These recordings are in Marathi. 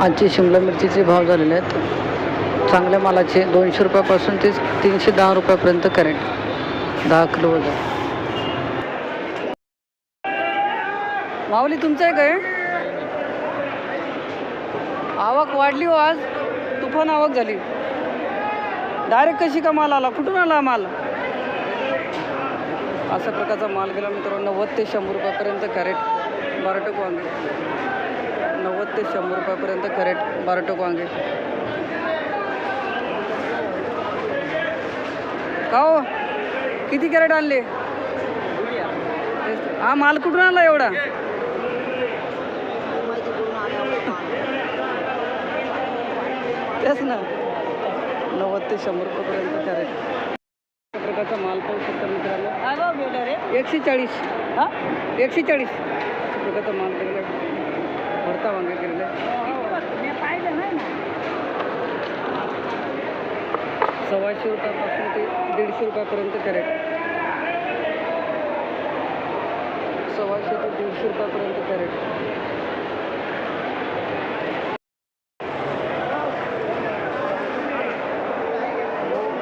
आजचे शिमला मिरचीचे भाव झालेले आहेत. चांगल्या मालाचे दोनशे रुपयापासून ते तीनशे दहा रुपयापर्यंत कॅरेट. दहा किलो वजन. माऊली तुमचं आहे काय आवक वाढली हो आज. तुफान आवक झाली. डायरेक्ट कशी का माल आला? कुठून आला माल? अशा प्रकारचा माल गेला मित्रांनो. नव्वद ते शंभर रुपयापर्यंत कॅरेट. बाराटोक वांगे. ते शंभर रुपयापर्यंत कॅरेट बाराटोक वांगे. का हो? किती कॅरेट आणले? हा माल कुठून आला एवढा? तेच ना. नव्वद ते शंभर रुपयापर्यंत कॅरेट. प्रकारचा माल पाहू शकता मित्रांनो. एकशे चाळीस. हा? एकशे चाळीस. प्रकारचा माल भरता वांगे केलेला सव्वाशे रुपयापासून ते दीडशे रुपयापर्यंत कॅरेट सव्वाशे ते दीडशे रुपयापर्यंत कॅरेट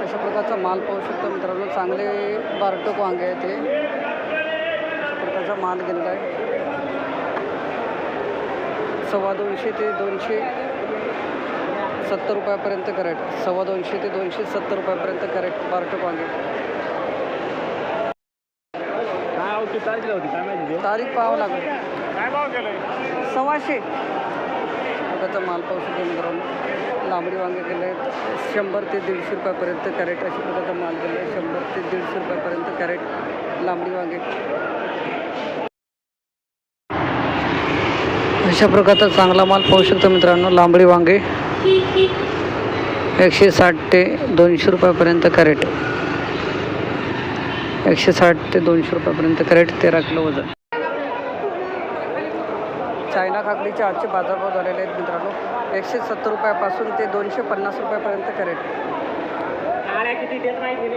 अशा प्रकारचा माल पाहू शकतो मित्रांनो. चांगले बारटोक वांगे आहेत ते अशा प्रकारचा माल गेलेला आहे. सव्वा दोनशे ते दोनशे सत्तर रुपयापर्यंत कॅरेट. सव्वा दोनशे ते दोनशे सत्तर रुपयापर्यंत कॅरेट काय होती तारीख पाहावं लागेल. काय भाव केलं सव्वाशे. प्रकारचा माल पाहू शकतो मित्रांनो. लांबडी वांगे केले आहेत. शंभर ते दीडशे रुपयापर्यंत कॅरेट अशा प्रकारचा माल केला आहे. शंभर ते दीडशे रुपयापर्यंत कॅरेट लांबडी वांगे. अशा प्रकारचा चांगला माल पाहू शकतो मित्रांनो. लांबडी वांगे एकशे साठ ते दोनशे रुपयापर्यंत कॅरेट. एकशे साठ ते दोनशे रुपयापर्यंत कॅरेट तेरा किलो वजन. चायना काकडीचे आजचे बाजारभाव झालेले आहेत मित्रांनो. एकशे सत्तर रुपयापासून ते दोनशे पन्नास रुपयापर्यंत कॅरेट किती देत माहिती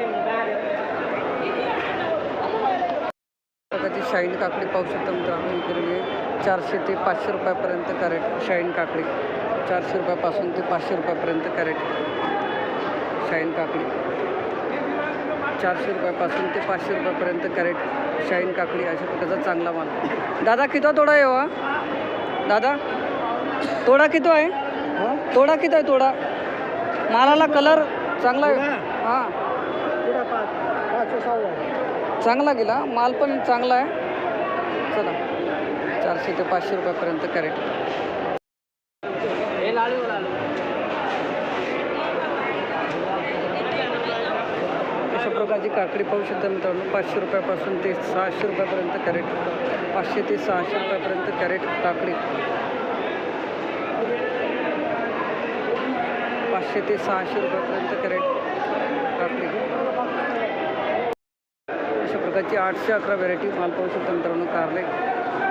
प्रकारची शाईन काकडी पाहू शकता मित्रांनो इकडे चारशे ते पाचशे रुपयापर्यंत कॅरेट शाईन काकडी. चारशे रुपयापासून ते पाचशे रुपयापर्यंत कॅरेट. शाईन काकडी. चारशे रुपयापासून ते पाचशे रुपयापर्यंत कॅरेट शाईन काकडी अशा प्रकारचा चांगला माल. दादा किती तोडा आहे हो? दादा तोडा किती आहे? तोडा किती आहे तोडा? मालाला कलर चांगला आहे. हां. चांगला गेला. माल पण चांगला आहे. चला चारशे ते पाचशे रुपयापर्यंत कॅरेट. अशा प्रकारची काकडी पाहू शकता मित्रांनो. पाचशे रुपयापासून ते सहाशे रुपयापर्यंत कॅरेट. पाचशे ते सहाशे रुपयापर्यंत कॅरेट काकडी. पाचशे ते सहाशे रुपयापर्यंत कॅरेट काकडी. प्रकारची आठशे अकरा व्हेरायटी माल पाहू शकता मित्रांनो कारले.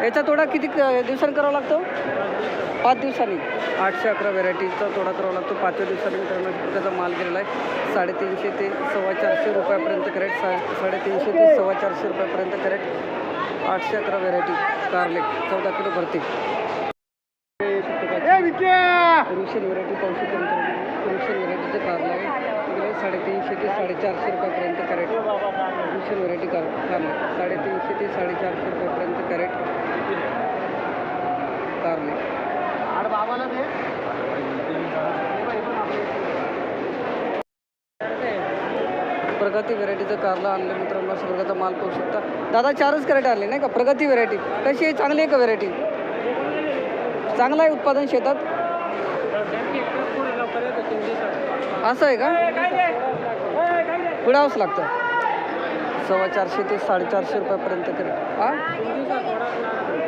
याचा तोडा किती दिवसांनी करावा लागतो? पाच दिवसांनी. आठशे अकरा व्हेरायटीचा तोडा करावा लागतो. पाचव्या दिवसांनी मित्रांनो प्रकारचा माल गेलेला आहे. साडेतीनशे ते सव्वा चारशे रुपयापर्यंत कॅरेट सा साडेतीनशे ते सव्वा चारशे रुपयापर्यंत कॅरेट आठशे अकरा व्हेरायटी कारले. चौदा किलो भरते. रुशियन व्हेरायटी पाहू शकतो मित्रांनो रुशियन व्हेरायटीचं कारलं साडेतीनशे ते साडेचारशे रुपयापर्यंत कॅरेट. रुशियन व्हेरायटी कार कारले साडेतीनशे ते साडेचारशे रुपयापर्यंत कॅरेट. कारले प्रगती व्हेरायटीचं कारलं आणलं मित्रांनो प्रकारचा माल पाहू शकता. दादा चारच कॅरेट आणले नाही का? प्रगती व्हेरायटी. कशी आहे? चांगली आहे का व्हेरायटी? चांगलं आहे उत्पादन शेतात? असं आहे का? पुढावंच लागतं. सव्वा चारशे ते साडेचारशे रुपयापर्यंत कॅरेट हां?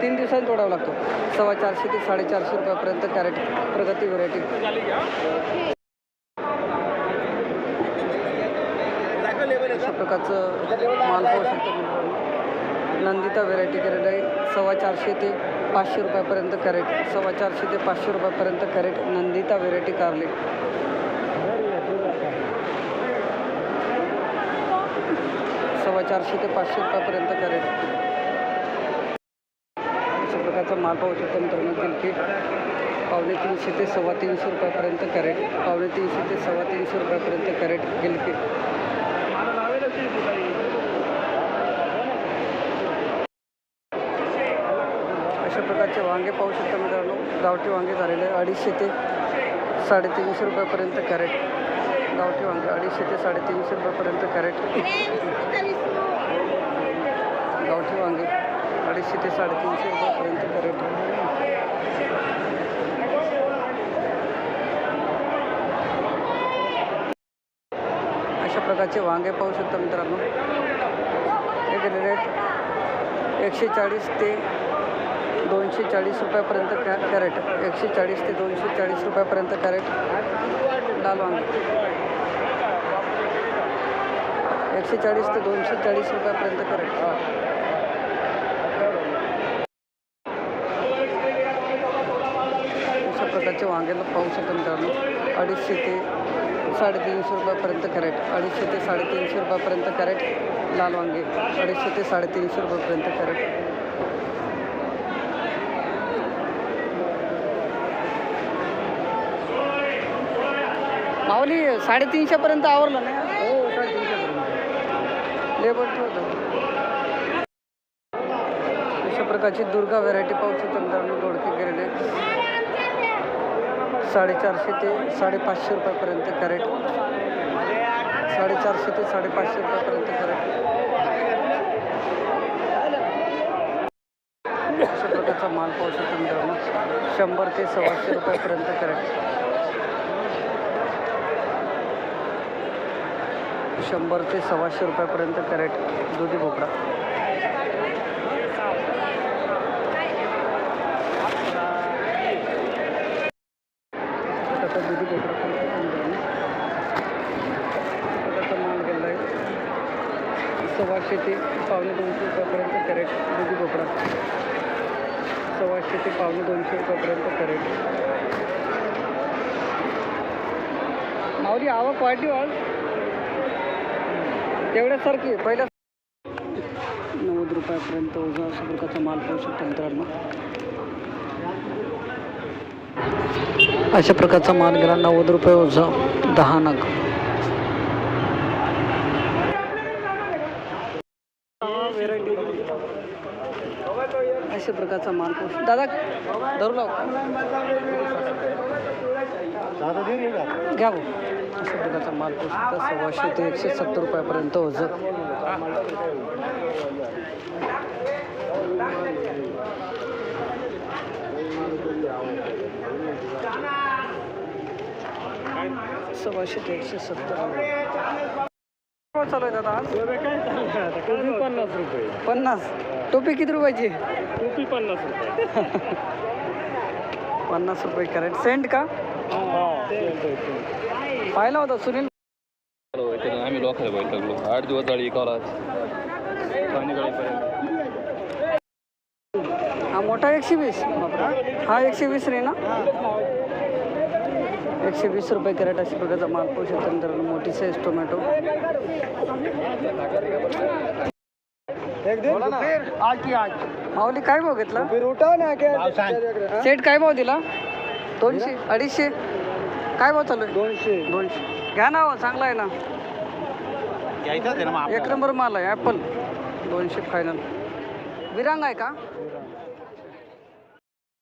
तीन दिवसांनी तोडावा लागतो. सव्वा चारशे ते साडेचारशे रुपयापर्यंत कॅरेट प्रगती व्हेरायटी अशा प्रकारचं माल पाहू शकतो नंदिता व्हेरायटी करेट आहे. सव्वा चारशे ते पाचशे रुपयापर्यंत कॅरेट सव्वा चारशे ते पाचशे रुपयापर्यंत कॅरेट नंदिता व्हेरायटी कारले सव्वा चारशे ते पाचशे रुपयापर्यंत कॅरेट अशा प्रकारचा माल पाहू शकतो मित्रांनो गिलकी पावणे तीनशे ते सव्वा तीनशे रुपयापर्यंत कॅरेट पावणे तीनशे ते सव्वा तीनशे रुपयापर्यंत कॅरेट गिलके अशा प्रकारचे वांगे पाहू शकता मित्रांनो. गावठी वांगे झालेले अडीचशे ते साडेतीनशे रुपयापर्यंत कॅरेट गावठी वांगे अडीचशे ते साडेतीनशे रुपयापर्यंत कॅरेट. गावठी वांगे अडीचशे ते साडेतीनशे रुपयापर्यंत कॅरेट. अशा प्रकारचे वांगे पाहू शकता मित्रांनो. एक रेट एकशे चाळीस ते दोनशे चाळीस रुपयापर्यंत कॅ कॅरेट. एकशे चाळीस ते दोनशे चाळीस रुपयापर्यंत कॅरेट. लाल वांगे. एकशे चाळीस ते दोनशे चाळीस रुपयापर्यंत कॅरेट अशा प्रकारचे वांग्याला पाहू शकता मित्रांनो. अडीचशे ते साडेतीनशे रुपयापर्यंत कॅरेट अडीचशे ते साडेतीनशे रुपयापर्यंत कॅरेट लाल वांगे. अडीचशे ते साडेतीनशे रुपयापर्यंत कॅरेट माऊली साडेतीनशेपर्यंत आवरलं नाही हे पण लेबर अशा प्रकारची दुर्गा व्हरायटी पाहू शकतो मित्रांनो दोडके गेलेले साडेचारशे ते साडेपाचशे रुपयापर्यंत कॅरेट. साडेचारशे ते साडेपाचशे रुपयापर्यंत कॅरेट. अशा प्रकारचा माल पाहू शकतो मित्रांनो शंभर ते सव्वाशे रुपयापर्यंत कॅरेट. शंभर ते सव्वाशे रुपयापर्यंत कॅरेट दुधी भोपळा. दुधी भोपळा पण आहे. माल गेला आहे. सव्वाशे ते पावणे दोनशे रुपयापर्यंत कॅरेट दुधी भोपळा. सव्वाशे ते पावणे दोनशे रुपयापर्यंत कॅरेट. माऊली आवक वाढली हो वाढ तेवढ्यासारखी पहिल्या नव्वद रुपयापर्यंत ओझा अशा प्रकारचा माल पाहू शकतो मित्रांनो. अशा प्रकारचा माल गेला नव्वद रुपये ओझा दहा नग. अशा प्रकारचा माल पाहू शकतो दादा धरू लाव घ्या भाऊ. अशा प्रकारचा माल पाहू शकता सव्वाशे ते एकशे सत्तर रुपयापर्यंत ओझं सव्वाशे ते एकशे सत्तर. चालू आहे दादा आज? टोपी पन्नास रुपये. पन्नास. टोपी किती रुपयाची? टोपी पन्नास रुपये. पन्नास रुपये कॅरेट. सेंट का? पाहिला होता सुनील. आम्ही लोकांना बैठ लागलो आठ दिवस झाली एकाला हा मोठा एकशे वीस. हा एकशे वीस रे ना? एकशे वीस रुपये कॅरेट अशा प्रकारचा माल पाहू शकतो नंतर मोठी साईज टोमॅटो माऊली काय भाव घेतला? सेट काय भाव दिला? दोनशे अडीचशे? काय भाव चालू आहे? दोनशे. दोनशे. घ्या ना हो, चांगला आहे ना. एक नंबर माल आहे ॲपल दोनशे फायनल विरांग आहे का?